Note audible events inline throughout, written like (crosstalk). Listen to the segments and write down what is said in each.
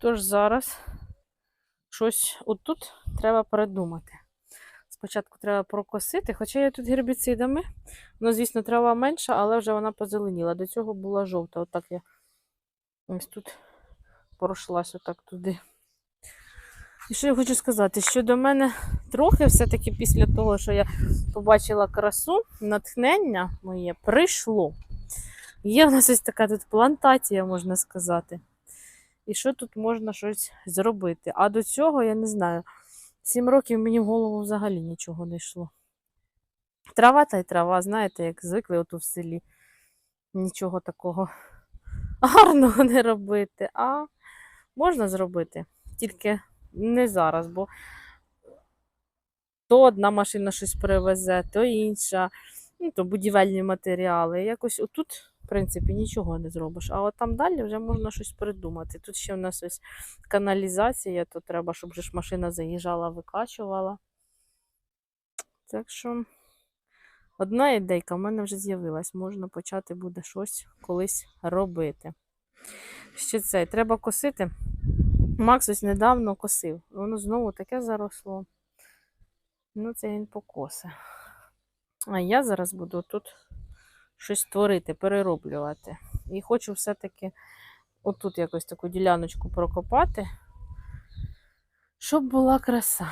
Тож зараз щось отут треба передумати. Спочатку треба прокосити, хоча я тут гербіцидами. Ну, звісно, трава менша, але вже вона позеленіла. До цього була жовта. Отак я ось тут пройшлась отак туди. І що я хочу сказати, що до мене трохи все-таки після того, що я побачила красу, натхнення моє прийшло. Є в нас ось така тут плантація, можна сказати. І що тут можна щось зробити? А до цього, я не знаю, сім років мені в голову взагалі нічого не йшло. Трава та й трава, знаєте, як звикли оту в селі. Нічого такого (laughs) гарного не робити. А можна зробити, тільки не зараз, бо то одна машина щось привезе, то інша, ну, то будівельні матеріали. Якось отут, принципі, нічого не зробиш. А от там далі вже можна щось придумати. Тут ще в нас ось каналізація, то треба, щоб ж машина заїжджала, викачувала. Так що одна ідейка в мене вже з'явилась. Можна почати буде щось колись робити. Ще це, треба косити. Макс ось недавно косив. Воно знову таке заросло. Ну, це він покосе. А я зараз буду тут щось творити, перероблювати. І хочу все-таки отут якось таку діляночку прокопати, щоб була краса.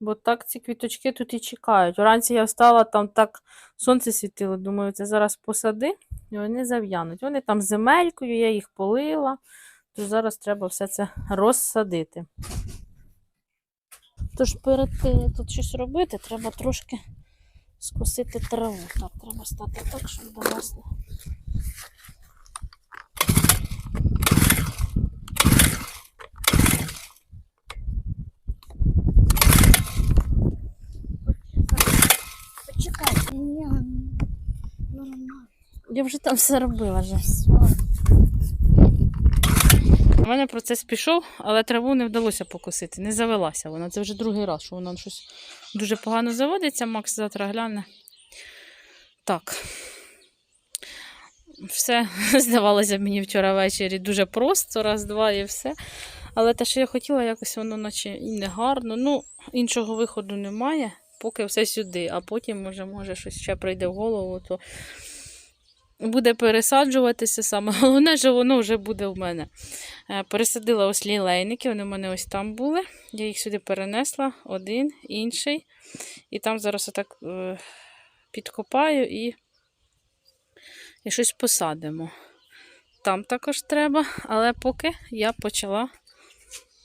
Бо так ці квіточки тут і чекають. Вранці я встала, там так сонце світило. Думаю, це зараз посади, і вони зав'януть. Вони там земелькою, я їх полила. Тож зараз треба все це розсадити. Тож перед тим, тут щось робити, треба трошки скосити траву. Так, треба стати так, щоб до нас не. Нормально. Я вже там все робила вже. У мене процес пішов, але траву не вдалося покосити. Не завелася вона. Це вже другий раз, що вона щось дуже погано заводиться. Макс завтра гляне. Так. Все (laughs) здавалося мені вчора ввечері дуже просто, раз-два і все. Але те, що я хотіла, якось воно наче і не гарно. Ну, іншого виходу немає, поки все сюди, а потім може, може щось ще прийде в голову, то буде пересаджуватися саме. (laughs) Головне, що воно вже буде в мене. Е, Пересадила ось лілейники, вони в мене ось там були. Я їх сюди перенесла, один, інший. І там зараз отак е, підкопаю і, і щось посадимо. Там також треба, але поки я почала.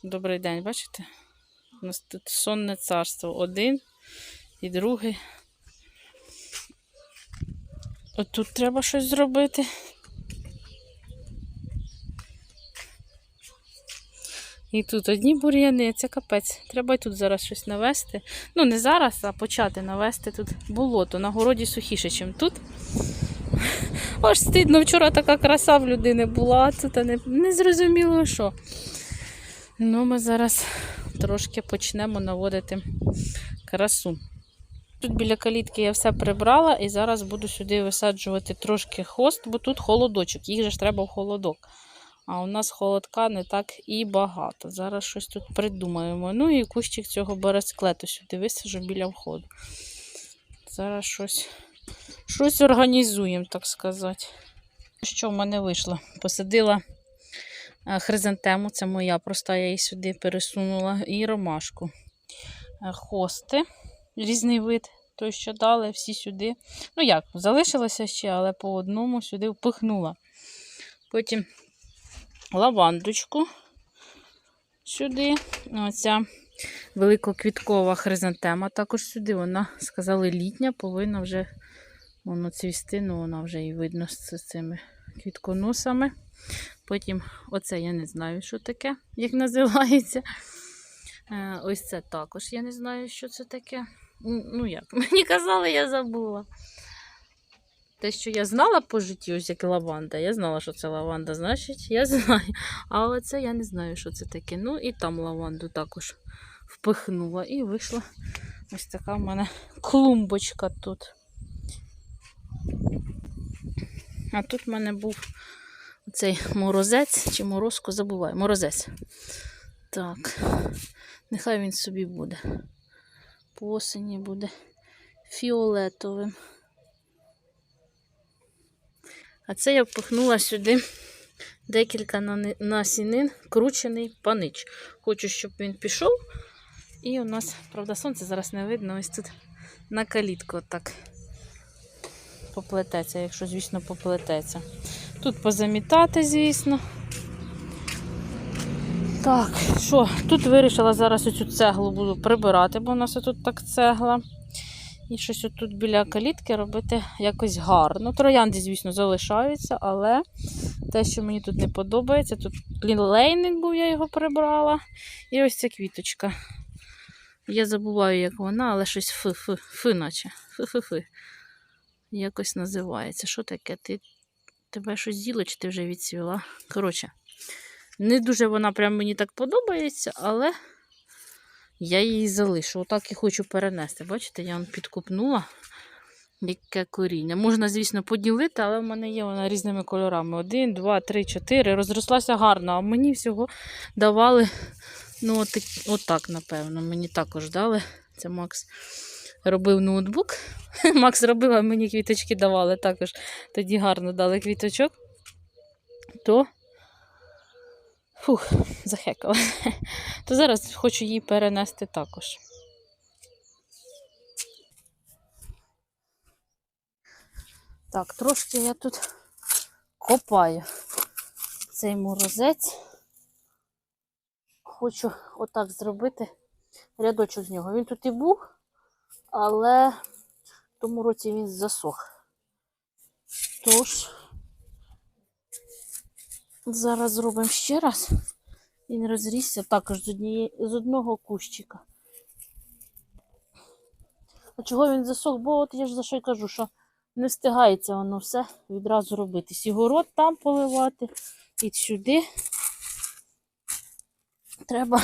Добрий день, бачите? У нас тут сонне царство. Один і другий. От тут треба щось зробити. І тут одні бур'яни, це капець. Треба тут зараз щось навести. Ну, не зараз, а почати навести тут болото. На городі сухіше, ніж тут. Аж стидно, вчора така краса в людини була, тут не, не зрозуміло що. Ну, ми зараз трошки почнемо наводити красу. Тут біля калітки я все прибрала і зараз буду сюди висаджувати трошки хост, бо тут холодочок, їх же ж треба в холодок. А у нас холодка не так і багато. Зараз щось тут придумаємо. Ну і кущик цього бересклету сюди висаджу біля входу. Зараз щось, щось організуємо, так сказати. Що в мене вийшло? Посадила е, хризантему, це моя проста, я її сюди пересунула, і ромашку. Е, Хости різний вид, той, що дали, всі сюди. Ну як, залишилося ще, але по одному сюди впихнула. Потім лавандочку сюди. Оця великоквіткова хризантема також сюди. Вона, сказали, літня, повинна вже воно цвісти, ну вона вже і видно з цими квітконосами. Потім, оце я не знаю, що таке, як називається. Е, Ось це також я не знаю, що це таке. Ну як, (laughs) мені казали, я забула. Те, що я знала по житті, ось як лаванда. Я знала, що це лаванда, значить, я (laughs) знаю. А оце я не знаю, що це таке. Ну і там лаванду також впихнула. І вийшла ось така в мене клумбочка тут. А тут в мене був цей морозець чи морозко забуваю. Морозець. Так, нехай він собі буде. По осені буде фіолетовим. А це я впихнула сюди декілька насінин, кручений панич. Хочу, щоб він пішов. І у нас, правда, сонце зараз не видно, ось тут на калітку отак поплететься, якщо, звісно, поплететься. Тут позамітати, звісно. Так, що, тут вирішила зараз оцю цеглу буду прибирати, бо у нас тут так цегла. І щось отут біля калітки робити якось гарно. Троянди, звісно, залишаються, але те, що мені тут не подобається, тут лілейник був, я його прибрала. І ось ця квіточка. Я забуваю, як вона, але щось фи-фи, фи, наче. Фи-фи-фи. Якось називається. Що таке? Ти тебе щось з'їло, чи ти вже відцвіла? Коротше, не дуже вона прям мені так подобається, але я її залишу. Отак і хочу перенести. Бачите, я вам підкупнула яке коріння. Можна, звісно, поділити, але в мене є вона різними кольорами. Один, два, три, чотири. Розрослася гарно, а мені всього давали, ну, отак, отак, напевно. Мені також дали. Це Макс робив ноутбук. (laughs) Макс робив, а мені квіточки давали також. Тоді гарно дали квіточок. То. Фух, захекала. (laughs) То зараз хочу її перенести також. Так, трошки я тут копаю цей морозець. Хочу отак зробити рядочок з нього. Він тут і був, але в тому році він засох. Тож, зараз зробимо ще раз. Він розрісся також з, однієї, з одного кущика. А чого він засох? Бо от я ж за що й кажу, що не встигається воно все відразу робити. Сігород там поливати і сюди. Треба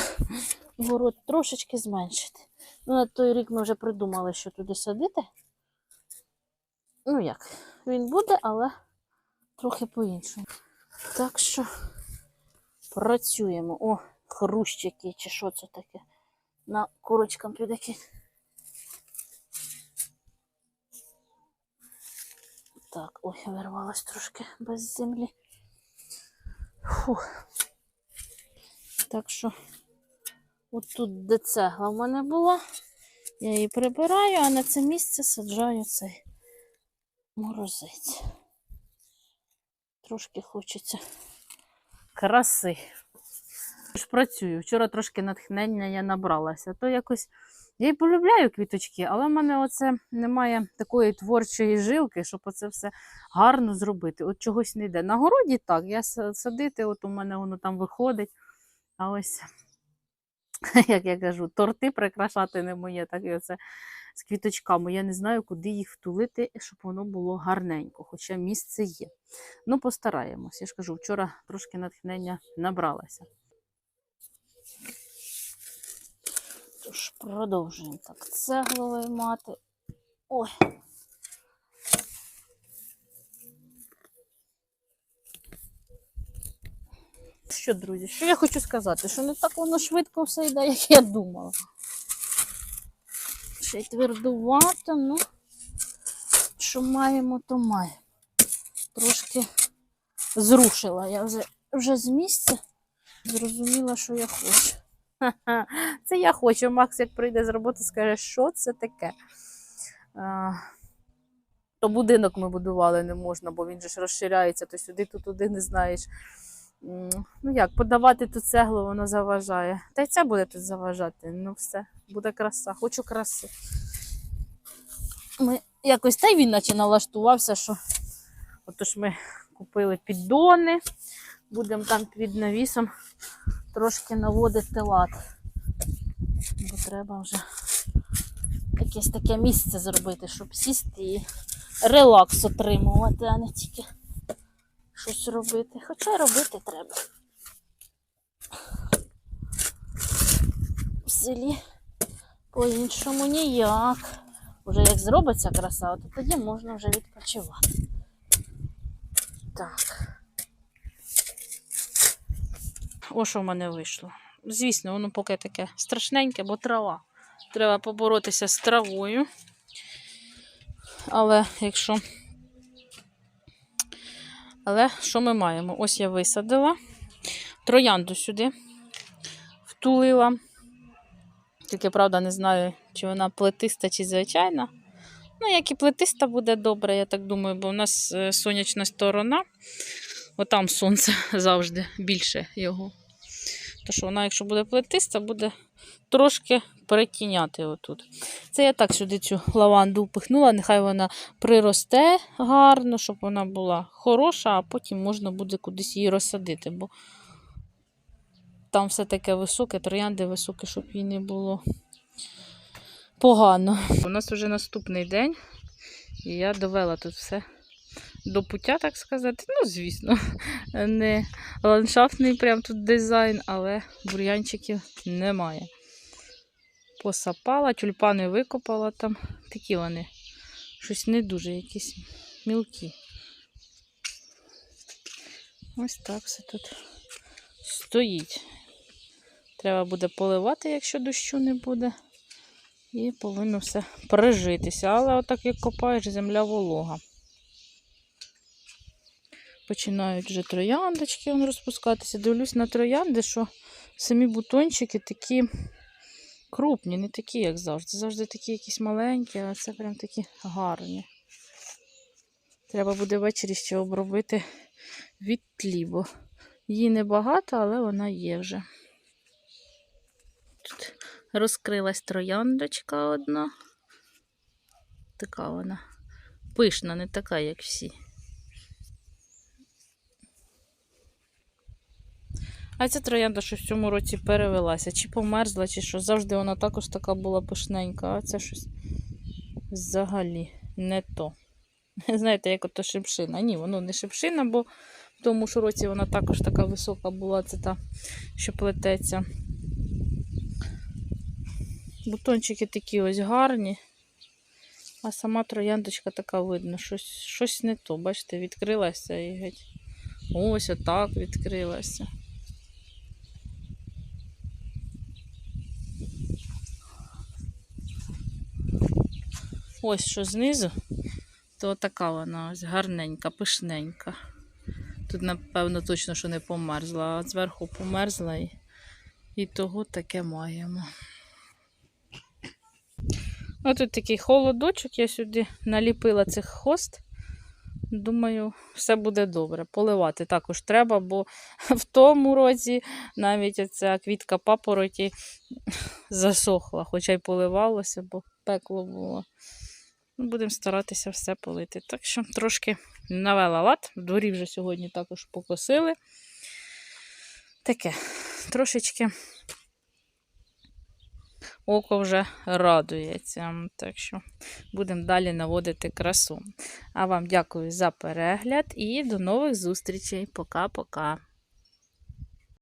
город трошечки зменшити. Ну, на той рік ми вже придумали, що туди садити. Ну як, він буде, але трохи по-іншому. Так що працюємо. О, хрущики, чи що це таке? На курочкам піде. Так, ой, вирвалась трошки без землі. Фух. Так що, от тут, де цегла в мене була, я її прибираю, а на це місце саджаю цей морозець. Трошки хочеться краси. Ж працюю. Вчора трошки натхнення я набралася. То якось я й полюбляю квіточки, але в мене оце немає такої творчої жилки, щоб оце все гарно зробити. От чогось не йде. На городі так, я садити, от у мене воно там виходить. А ось, (laughs) як я кажу, торти прикрашати не моє, так і оце з квіточками. Я не знаю, куди їх втулити, щоб воно було гарненько, хоча місце є. Ну, постараємось. Я ж кажу, вчора трошки натхнення набралася. Тож продовжуємо так цеглу виймати. Ой. Що, друзі, що я хочу сказати? Що не так воно швидко все йде, як я думала. Ще й твердувато, ну, що маємо, то маємо. Трошки зрушила я вже, вже з місця, зрозуміла, що я хочу. Це я хочу. Макс, як прийде з роботи, скаже, що це таке. А, то будинок ми будували не можна, бо він же ж розширяється, то сюди, то туди не знаєш. Ну як, подавати ту цеглу, воно заважає. Та й це буде тут заважати. Ну все, буде краса. Хочу краси. Ми якось та й він наче налаштувався, що отож ми купили піддони, будемо там під навісом трошки наводити лад. Бо треба вже якесь таке місце зробити, щоб сісти і релакс отримувати, а не тільки щось робити. Хоча робити треба. В селі по-іншому ніяк. Уже як зробиться краса, то тоді можна вже відпочивати. Так. О, що в мене вийшло. Звісно, воно поки таке страшненьке, бо трава. Треба поборотися з травою. Але якщо. Але що ми маємо? Ось я висадила. Троянду сюди втулила. Тільки, правда, не знаю, чи вона плетиста, чи звичайна. Ну, як і плетиста буде добре, я так думаю, бо у нас е, сонячна сторона. Отам сонце (laughs) завжди більше його. То що вона, якщо буде плетиста, буде трошки перетіняти отут. Це я так сюди цю лаванду впихнула, нехай вона приросте гарно, щоб вона була хороша, а потім можна буде кудись її розсадити, бо там все таке високе, троянди високі, щоб їй не було погано. У нас вже наступний день, і я довела тут все до пуття, так сказати. Ну, звісно, не ландшафтний прям тут дизайн, але бур'янчиків немає. Посапала, тюльпани викопала там. Такі вони. Щось не дуже, якісь мілкі. Ось так все тут стоїть. Треба буде поливати, якщо дощу не буде. І повинно все прижитися. Але отак як копаєш, земля волога. Починають вже трояндочки розпускатися. Дивлюсь на троянди, що самі бутончики такі крупні, не такі, як завжди. Завжди такі якісь маленькі, а це прям такі гарні. Треба буде ввечері ще обробити від тлі, бо її небагато, але вона є вже. Тут розкрилась трояндочка одна. Така вона пишна, не така, як всі. А ця троянда, що в цьому році перевелася, чи померзла, чи що. Завжди вона також така була пишненька, а це щось взагалі не то. (laughs) Знаєте, як ото шипшина. Ні, воно не шипшина, бо в тому ж році вона також така висока була, це та, що плететься. Бутончики такі ось гарні. А сама трояндочка така видно, щось, щось не то. Бачите, відкрилася і геть. Ось отак відкрилася. Ось що знизу, то така вона ось гарненька, пишненька. Тут, напевно, точно, що не померзла, а зверху померзла і, і того таке маємо. Ось тут такий холодочок, я сюди наліпила цих хост. Думаю, все буде добре. Поливати також треба, бо (laughs) в тому році навіть оця квітка папороті (laughs) засохла, хоча й поливалося, бо пекло було. Будемо старатися все полити. Так що трошки навела лад. Дворі вже сьогодні також покосили. Таке, трошечки око вже радується. Так що будемо далі наводити красу. А вам дякую за перегляд і до нових зустрічей. Пока-пока.